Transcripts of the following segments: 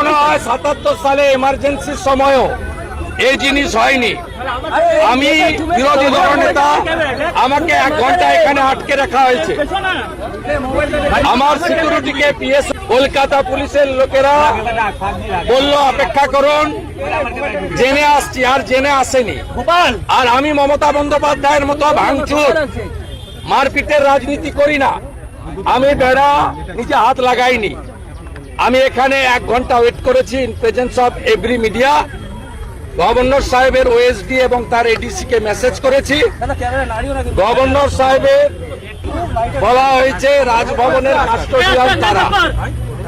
মনে হয় সাতাত্তর সালে এমার্জেন্সির সময়ও। এই জিনিস হয়নি। আমি বিরোধী দলনেতা আমাকে এক ঘণ্টা এখানে আটকে রাখা হয়েছে। আমার সিকিউরিটিকে পিএস কলকাতা পুলিশের লোকেরা বলল অপেক্ষা করুন। জেনে আসছি আর জেনে আসেনি। আর আমি মমতা বন্দ্যোপাধ্যায়ের মতো ভাঙচুর মারপিটের রাজনীতি করি না। আমি বেড়া নিজে হাত লাগাইনি। আমি এখানে এক ঘণ্টা ওয়েট করেছি in presence of every media governor সাহেবের ওএসডি এবং তার এডিসি কে মেসেজ করেছি। গভর্নর সাহেবের বলা হয়েছে, রাজভবনের রাষ্ট্রীয় তারা।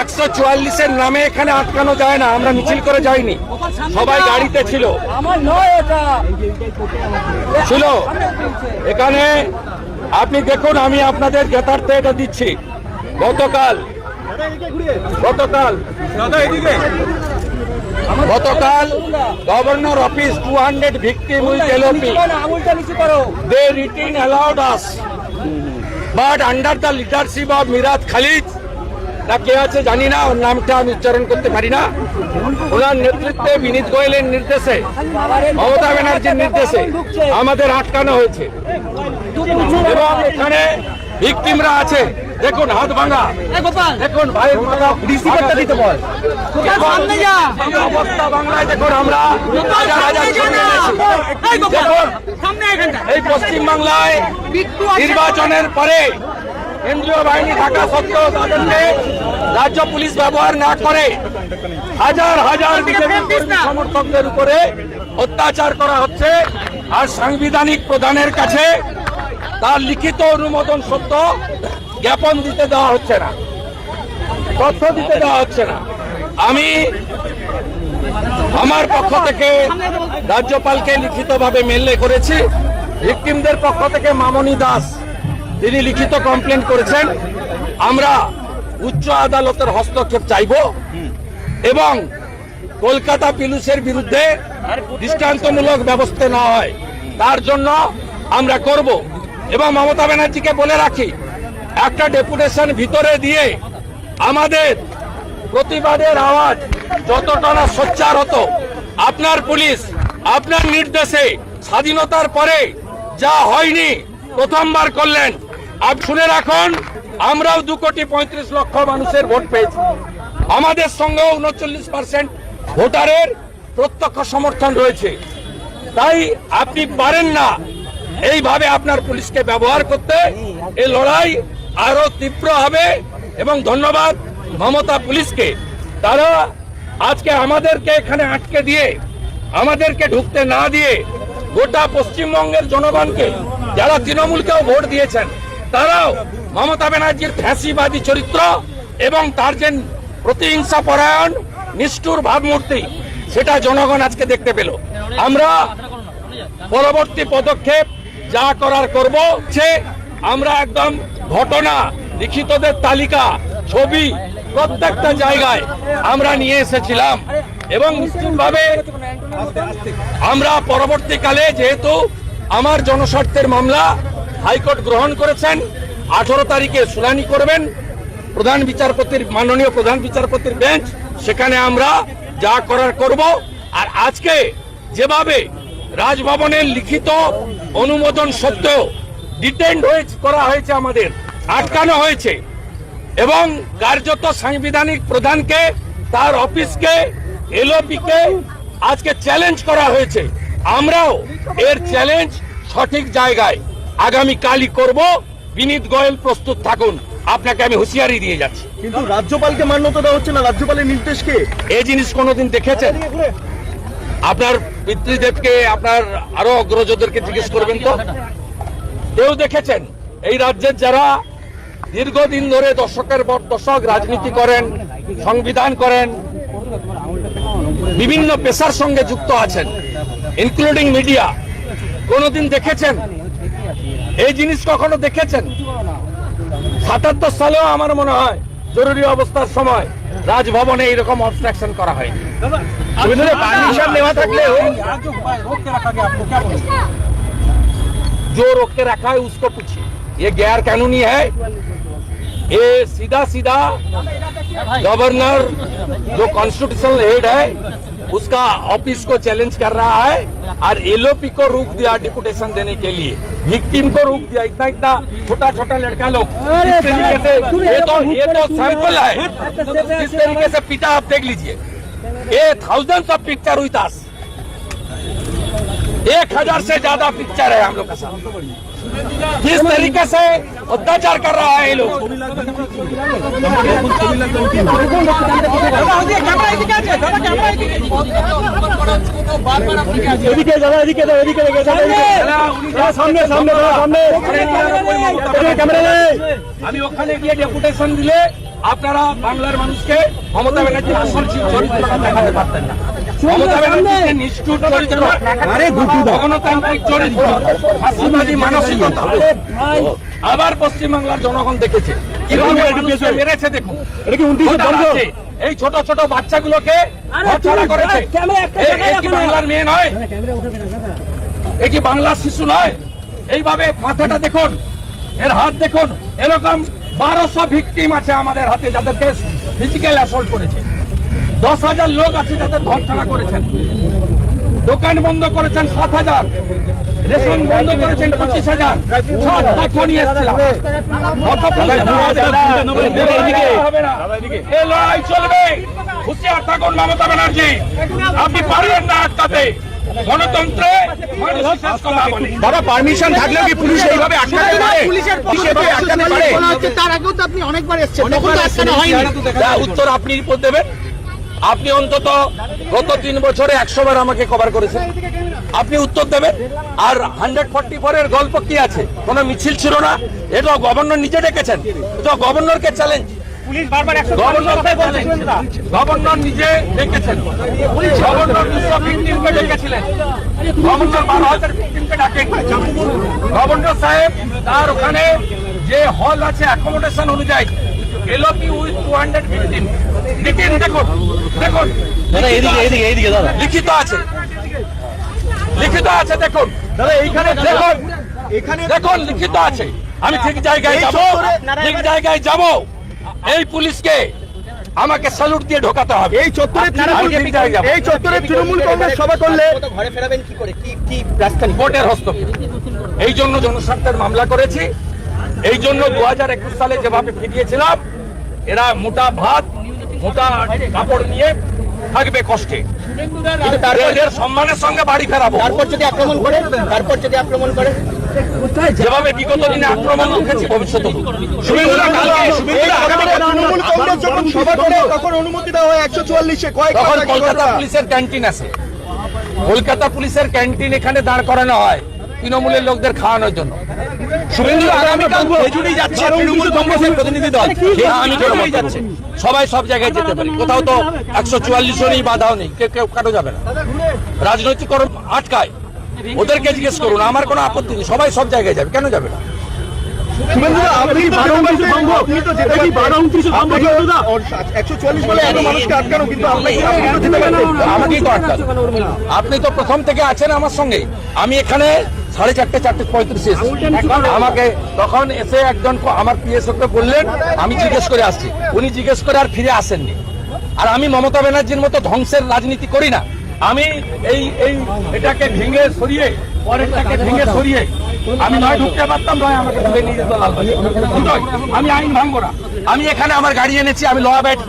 একশো চুয়াল্লিশের নামে এখানে আটকানো যায় না আমরা মিছিল করে যাইনি। সবাই গাড়িতে ছিল। ছিল এখানে আপনি দেখুন আমি আপনাদের জ্ঞাতার্থে এটা দিচ্ছি। গতকাল গতকাল গতকাল governor office two hundred victim with LOP. না, আঙুলটা নিচু করো। They written allowed us. But under the leadership of Miraj Khalid না কে আছে জানি না ওর নামটা আমি উচ্চারণ করতে পারি না। ওনার নেতৃত্বে বিনীত গোয়েলের নির্দেশে মমতা ব্যানার্জির নির্দেশে আমাদের আটকানো হয়েছে। এবং এখানে ভিকটিমরা আছে। দেখুন হাত ভাঙা। দেখুন ভাই রিসিভারটা দিতে বল। এই অবস্থা বাংলায় দেখুন আমরা। হাজার হাজার সৈন্য এনেছি। দেখুন এই পশ্চিম বাংলায় নির্বাচনের পরে কেন্দ্রীয় বাহিনী থাকা সত্ত্বেও তাদেরকে রাজ্য পুলিশ ব্যবহার না করে হাজার হাজার সমর্থকদের উপরে অত্যাচার করা হচ্ছে আর সাংবিধানিক প্রধানের কাছে তার লিখিত অনুমোদন সত্য জ্ঞাপন দিতে দেওয়া হচ্ছে না। তথ্য দিতে দেওয়া হচ্ছে না। আমি আমার পক্ষ থেকে রাজ্যপালকে লিখিতভাবে মেলে করেছি। ভিকটিমদের পক্ষ থেকে মামনি দাস তিনি লিখিত কমপ্লেন করেছেন, আমরা উচ্চ আদালতের হস্তক্ষেপ চাইব এবং কলকাতা পুলিশের বিরুদ্ধে দৃষ্টান্তমূলক ব্যবস্থা নেওয়া হয়। তার জন্য আমরা করব। এবং মমতা ব্যানার্জিকে বলে রাখি, একটা ডেপুটেশন ভিতরে দিয়ে আমাদের প্রতিবাদের আওয়াজ যতটা না সোচ্চার হতো, আপনার পুলিশ, আপনার নির্দেশে স্বাধীনতার পরে যা হয়নি প্রথমবার করলেন আপ শুনে রাখুন, আমরাও দু কোটি পঁয়ত্রিশ লক্ষ মানুষের ভোট পেয়েছি। আমাদের সঙ্গেও উনচল্লিশ পার্সেন্ট ভোটারের প্রত্যক্ষ সমর্থন রয়েছে। তাই আপনি পারেন না এইভাবে আপনার পুলিশকে ব্যবহার করতে। এই লড়াই আরও তীব্র হবে এবং ধন্যবাদ মমতা পুলিশকে। তারা আজকে আমাদেরকে এখানে আটকে দিয়ে, আমাদেরকে ঢুকতে না দিয়ে গোটা পশ্চিমবঙ্গের জনগণকে, যারা তৃণমূলকেও ভোট দিয়েছেন তারাও মমতা ব্যানার্জির ফ্যাসিবাদী চরিত্র এবং তার যে প্রতিহিংসা পরায়ণ, নিষ্ঠুর ভাবমূর্তি, সেটা জনগণ আজকে দেখতে পেল। আমরা পরবর্তী পদক্ষেপ যা করার করব সে আমরা একদম ঘটনা, লিখিতদের তালিকা, ছবি, প্রত্যেকটা জায়গায় আমরা নিয়ে এসেছিলাম এবং নিশ্চিতভাবে আমরা পরবর্তীকালে যেহেতু আমার জনস্বার্থের মামলা হাইকোর্ট গ্রহণ করেছেন, আঠারো তারিখে শুনানি করবেন। প্রধান বিচারপতির, মাননীয় প্রধান বিচারপতির বেঞ্চ, সেখানে আমরা যা করার করব। আর আজকে যেভাবে রাজভবনের লিখিত অনুমোদন সত্ত্বেও ডিটেন্ড হয়ে করা হয়েছে আমাদের, আটকানো হয়েছে, এবং কার্যত সাংবিধানিক প্রধানকে, তার অফিসকে, এলওপিকে আজকে চ্যালেঞ্জ করা হয়েছে। আমরাও এর চ্যালেঞ্জ সঠিক জায়গায় আগামী কালই করব। বিনীত গোয়েল প্রস্তুত থাকুন। আপনাকে আমি হুঁশিয়ারি দিয়ে যাচ্ছি। কিন্তু রাজ্যপালকে মান্যতা দেওয়া হচ্ছে না। রাজ্যপালের নির্দেশকে এই জিনিস কোনোদিন দেখেছেন? আপনার পিতৃদেবকে আপনার আরও অগ্রজদেরকে জিজ্ঞেস করবেন তো? কেউ দেখেছেন? এই রাজ্যের যারা দীর্ঘদিন ধরে দশকের পর দশক রাজনীতি করেন সংবিধান করেন বিভিন্ন পেশার সঙ্গে যুক্ত আছেন ইনক্লুডিং মিডিয়া কোনোদিন দেখেছেন? এই জিনিস কখনো দেখেছেন সাতাত্তর সালেও আমার মনে হয় জরুরি অবস্থার সময় রাজভবনে এইরকম অবস্ট্রাকশন করা হয়নি পারমিশন নেওয়া থাকলেও जो रोक के रखा है उसको पूछिए ये गैर कानूनी है ये सीधा सीधा गवर्नर जो कॉन्स्टिट्यूशनल हेड है उसका ऑफ़िस को चैलेंज कर रहा है और एलओपी को रोक दिया डिपुटेशन देने के लिए। विक्टिम को रोक दिया। इतना इतना छोटा छोटा लड़का लोग। इस तरीके से ये तो ये तो सैंपल है। इस तरीके से पिटा आप देख लीजिए। ये थाउज़ेंड ऑफ़ पिक्चर हुई तास एक हज़ार से ज़्यादा पिक्चर है हम लोग का साथ। किस तरीके से अत्याचार कर रहा है ये लोग এদিকে দাদা এদিকে দাও এদিকে দাও, দাদা, এদিকে দাদা, সামনে সামনে দাদা, সামনে এদিকে ক্যামেরা নেই আমি ওখানে গিয়ে ডেপুটেশন দিলে আপনারা বাংলার মানুষকে মমতা ব্যানার্জির আসল চরিত্রটা দেখাতে পারতেন না আবার পশ্চিমবাংলার জনগণ দেখেছে দেখুন? এই ছোট ছোট বাচ্চাগুলোকে। বাংলার মেয়ে নয় বাংলার শিশু নয় এইভাবে মাথাটা দেখুন এর হাত দেখুন এরকম বারোশো ভিকটিম আছে আমাদের হাতে যাদেরকে ফিজিক্যাল অ্যাসল্ট করেছে দশ হাজার লোক আছে যাদের ধরছাড়া করেছেন। দোকান বন্ধ করেছেন সাত হাজার রেশন বন্ধ করেছেন পঁচিশ হাজার সব তথ্য নিয়ে এসেছিলাম। এ লড়াই চলবে। হুঁশিয়ার থাকুন মমতা ব্যানার্জি। আপনি পারবেন না আটকাতে। গণতন্ত্রে দাদা পারমিশন থাকলেও কি পুলিশ এইভাবে আটকাতে পারে? পুলিশের পুলিশ এভাবে আটকাতে পারে? তার আগেও তো আপনি অনেকবার এসেছেন তখন তো আটকানো হয়নি। উত্তর আপনি রিপোর্ট দেবেন? আপনি অন্তত গত তিন বছরে একশো বার আমাকে কভার করেছেন। আপনি উত্তর দেবেন? আর হান্ড্রেড ফর্টি ফোর এর গল্প কি আছে? কোনো মিছিল ছিল না? এটা গভর্নর নিজে ডেকেছেন। এটা গভর্নরকে চ্যালেঞ্জ গভর্নর নিজে ডেকেছেন। গভর্নর ডেকেছিলেন। গভর্নর বারো হাজার ভিক্টিমকে ডাকেন গভর্নর সাহেব তার ওখানে যে হল আছে অ্যাকোমোডেশন অনুযায়ী LOP with two hundred victim দেখুন দেখুন। লিখিত আছে। লিখিত আছে দেখুন। দাদা এইখানে দেখুন এখানে দেখুন লিখিত আছে। আমি ঠিক জায়গায় যাব। ঠিক জায়গায় যাব। এই পুলিশকে আমাকে স্যালুট দিয়ে ঢোকাতে হবে। এই চত্বরে। এই চত্বরে তৃণমূল কংগ্রেস সভা করলে ঘরে ফেরাবেন কি করে কি কি হস্তক্ষেপ। এই জন্য জনস্বার্থের মামলা করেছি। এই জন্য দু একুশ সালে যেভাবে ফিরিয়েছিলাম এরা মোটা ভাত মোটা কাপড় নিয়ে থাকবে কষ্টে। এদের সম্মানের সঙ্গে বাড়ি ফেরাবো। তারপর যদি আক্রমণ করে তারপর যদি আক্রমণ করে। যেভাবে বিগত দিনে আক্রমণ উঠেছে ভবিষ্যতে। তখন হয় কলকাতা পুলিশের ক্যান্টিন আছে। কলকাতা পুলিশের ক্যান্টিন এখানে দাঁড় করানো হয়। তৃণমূলের লোকদের খাওয়ানোর জন্য। শুভেন্দু আগামীকাল খেজুরি যাচ্ছে তৃণমূল কংগ্রেসের প্রতিনিধি দল। হ্যাঁ, আমি কেন যাচ্ছে। সবাই সব জায়গায় যেতে পারে। কোথাও তো একশো চুয়াল্লিশও নেই বাধাও নেই। কেউ কাটো যাবে না। রাজনৈতিক কর্ম আটকায়। ওদেরকে জিজ্ঞেস করুন আমার কোনো আপত্তি নেই। সবাই সব জায়গায় যাবে। কেন যাবে না? আপনি তো প্রথম থেকে আছেন আমার সঙ্গে আমি এখানে সাড়ে চারটে চারটে পঁয়ত্রিশ আমাকে তখন এসে একজন আমার পিএসওকে বললেন আমি জিজ্ঞেস করে আসছি। উনি জিজ্ঞেস করে আর ফিরে আসেননি। আর আমি মমতা ব্যানার্জির মতো ধ্বংসের রাজনীতি করি না। আমি এই এই এটাকে ভেঙে সরিয়ে পরেরটাকে ভেঙে সরিয়ে আমি নয় ঢুকতে পারতাম নয় আমাকে তুলে নিয়ে যেত দুটোই। আমি আইন ভাঙবো না। আমি এখানে আমার গাড়ি এনেছি আমি ল অ্যাবাইড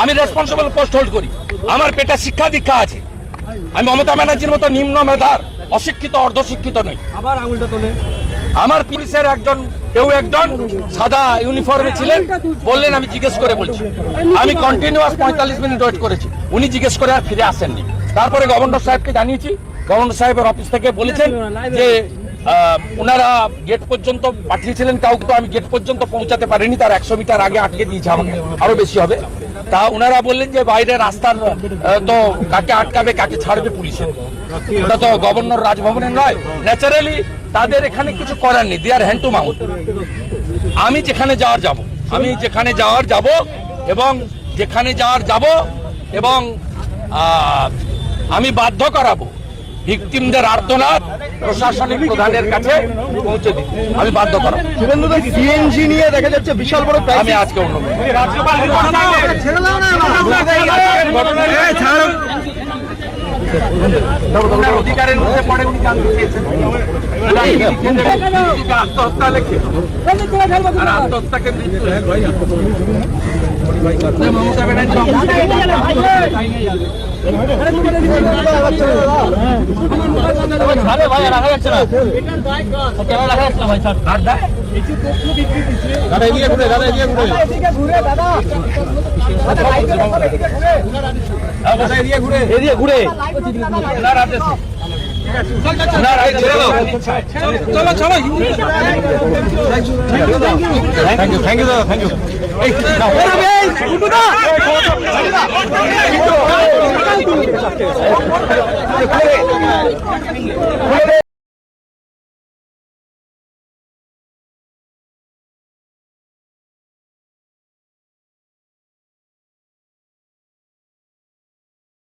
আমি রেসপন্সিবল পোস্ট হোল্ড করি। আমার পেটে শিক্ষা দীক্ষা আছে। আমি মমতা ব্যানার্জির মতো নিম্ন মেধার। অশিক্ষিত অর্ধশিক্ষিত নই। আবার আঙুলটা তোলে। আমার পুলিশের একজন কেউ একজন সাদা ইউনিফর্মে ছিলেন বললেন আমি জিজ্ঞেস করে বলছি। আমি কন্টিনিউয়াস পঁয়তাল্লিশ মিনিট ওয়েট করেছি। উনি জিজ্ঞেস করে আর ফিরে আসেননি। তারপরে গভর্নর সাহেবকে জানিয়েছি। গভর্নর সাহেবের অফিস থেকে বলেছেন যে ওনারা গেট পর্যন্ত পাঠিয়েছিলেন, কাউকে তো আমি গেট পর্যন্ত পৌঁছাতে পারিনি, তার একশো মিটার আগে আটকে দিয়েছে আমাকে, আরও বেশি হবে। তা ওনারা বললেন যে, বাইরে রাস্তার তো কাকে আটকাবে, কাকে ছাড়বে পুলিশে। ওটা তো গভর্নর রাজভবনের নয় ন্যাচারালি তাদের এখানে কিছু করার নেই দেয়ার হ্যান্ড টু মাউথ আমি যেখানে যাওয়ার যাব, আমি যেখানে যাওয়ার যাব, এবং যেখানে যাওয়ার যাব, এবং আমি বাধ্য করাবো। ভিকটিমদের আর্তনাদ প্রশাসনিক প্রধানের কাছে পৌঁছে দিই আমি বাধ্য করাবো শুভেন্দু সিএনজি নিয়ে দেখা যাচ্ছে বিশাল বড় আমি আজকে অন্য অধিকারের মধ্যে পড়ে উনি জানতে চেয়েছেন উনি লিখে দেবেন, নিজেকে আত্মহত্যা লেখে আর আত্মহত্যাকে মৃত্যু মমতা ব্যানার্জি ভালো ভাই রাখা যাচ্ছে না ক্যামেরা রাখা যাচ্ছে না ভাই স্যার আর দেয়? দাদা এদিকে ঘুরে দাদা এদিকে ঘুরে এদিকে ঘুরে ওনার আদেশ। ওনার আদেশ ছেড়ে দাও। চলো চলো থ্যাংক ইউ থ্যাংক ইউ দাদা থ্যাংক ইউ